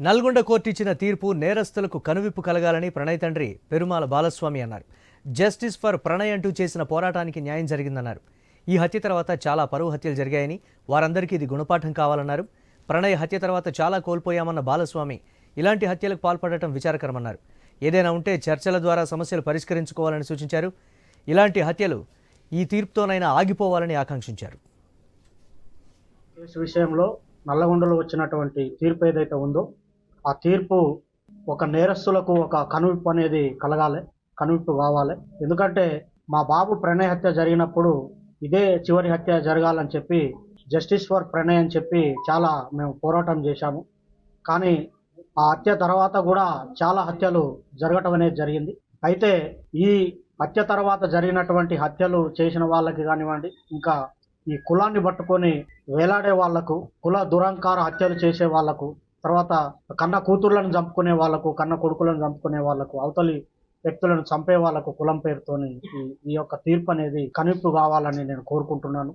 Nalgonda court ఇచ్చిన తీర్పు నేరస్తులకు కనువిప్పు కలగాలని ప్రణయ్ తండ్రి పెరుమాల బాలస్వామి అన్నారు. జస్టిస్ ఫర్ ప్రణయ్ అంటూ చేసిన పోరాటానికి న్యాయం జరిగిందన్నారు. ఈ హత్య తర్వాత చాలా పరువు హత్యలు జరిగాయని వారందరికీ ఇది గుణపాఠం కావాలన్నారు. ప్రణయ్ హత్య తర్వాత చాలా కోల్పోయామన్న బాలస్వామి ఇలాంటి హత్యలకు పాల్పడటం విచారకరమన్నారు. ఏదైనా ఉంటే చర్చల ద్వారా సమస్యలు పరిష్కరించుకోవాలని సూచించారు. ఇలాంటి హత్యలు ఈ తీర్పుతోనైనా ఆగిపోవాలని ఆకాంక్షించారు. కేసు విషయంలో నల్లగొండలో వచ్చినటువంటి తీర్పు ఏదైతే ఉందో ఆ తీర్పు ఒక నేరస్తులకు ఒక కనువిప్పు అనేది కలగాలి కనువిప్పు కావాలి. ఎందుకంటే మా బాబు ప్రణయ హత్య జరిగినప్పుడు ఇదే చివరి హత్య జరగాలని చెప్పి జస్టిస్ ఫర్ ప్రణయ్ అని చెప్పి చాలా మేము పోరాటం చేశాము. కానీ ఆ హత్య తర్వాత కూడా చాలా హత్యలు జరగటం అనేది జరిగింది. అయితే ఈ హత్య తర్వాత జరిగినటువంటి హత్యలు చేసిన వాళ్ళకి కానివ్వండి ఇంకా ఈ కులాన్ని పట్టుకొని వేలాడే వాళ్ళకు కుల దురంకార హత్యలు చేసే వాళ్ళకు తర్వాత కన్న కూతుర్లను చంపుకునే వాళ్ళకు కన్న కొడుకులను చంపుకునే వాళ్ళకు అవతలి వ్యక్తులను చంపే వాళ్ళకు కులం పేరుతోని ఈ ఈ యొక్క తీర్పు అనేది కనిప్పు కావాలని నేను కోరుకుంటున్నాను.